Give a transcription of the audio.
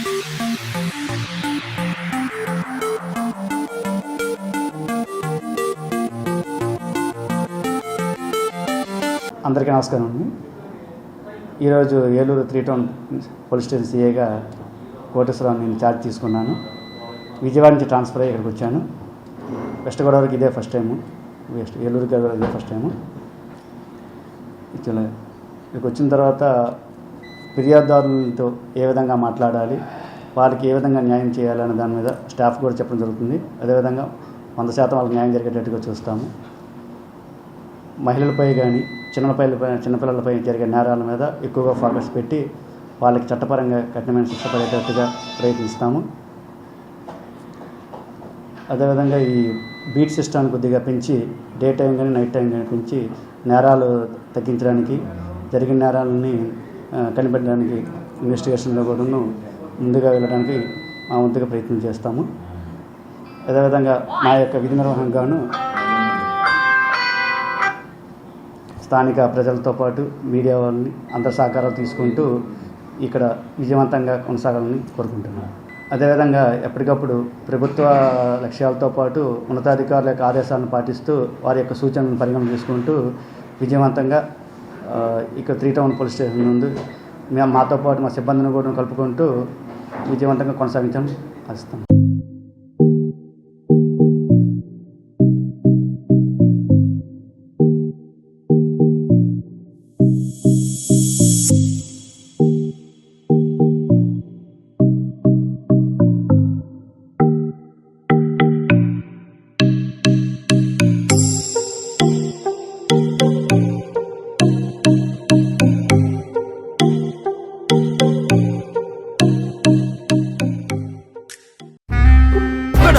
అందరికీ నమస్కారం అండి. ఈరోజు Eluru three town police station సీఏగా Koteswararao నేను ఛార్జ్ తీసుకున్నాను. విజయవాడ నుంచి ట్రాన్స్ఫర్ అయ్యి ఇక్కడికి వచ్చాను. వెస్ట్ గోదావరికి ఇదే ఫస్ట్ టైము వెస్ట్ ఏలూరుకి ఇదే ఫస్ట్ టైము ఇక్కడ ఇక్కడికి వచ్చిన తర్వాత ఫిర్యాదుదారులతో ఏ విధంగా మాట్లాడాలి వాళ్ళకి ఏ విధంగా న్యాయం చేయాలనే దాని మీద స్టాఫ్ కూడా చెప్పడం జరుగుతుంది. అదేవిధంగా వంద శాతం వాళ్ళకి న్యాయం జరిగేటట్టుగా చూస్తాము. మహిళలపై కానీ చిన్నపై చిన్నపిల్లలపై జరిగే నేరాల మీద ఎక్కువగా ఫోకస్ పెట్టి వాళ్ళకి చట్టపరంగా కఠినమైన శిక్ష పడేటట్టుగా ప్రయత్నిస్తాము. అదేవిధంగా ఈ బీట్ సిస్టాన్ని కొద్దిగా పెంచి డే టైం కానీ నైట్ టైం కానీ పెంచి నేరాలు తగ్గించడానికి జరిగిన నేరాలని కనిపెట్టడానికి ఇన్వెస్టిగేషన్లో కూడాను ముందుగా వెళ్ళడానికి మా వంతుగా ప్రయత్నం చేస్తాము. అదేవిధంగా నా యొక్క విధి నిర్వహణకు గాను స్థానిక ప్రజలతో పాటు మీడియా వాళ్ళని అందరి సహకారాలు తీసుకుంటూ ఇక్కడ విజయవంతంగా కొనసాగాలని కోరుకుంటున్నాను అదేవిధంగా ఎప్పటికప్పుడు ప్రభుత్వ లక్ష్యాలతో పాటు ఉన్నతాధికారుల యొక్క ఆదేశాలను పాటిస్తూ వారి యొక్క సూచనలను పరిగణన చేసుకుంటూ విజయవంతంగా ఇక్కడ త్రీ టౌన్ పోలీస్ స్టేషన్ ముందు మేము మాతో పాటు మా సిబ్బందిని కూడా కలుపుకుంటూ విజయవంతంగా కొనసాగించడం ఆశిస్తాం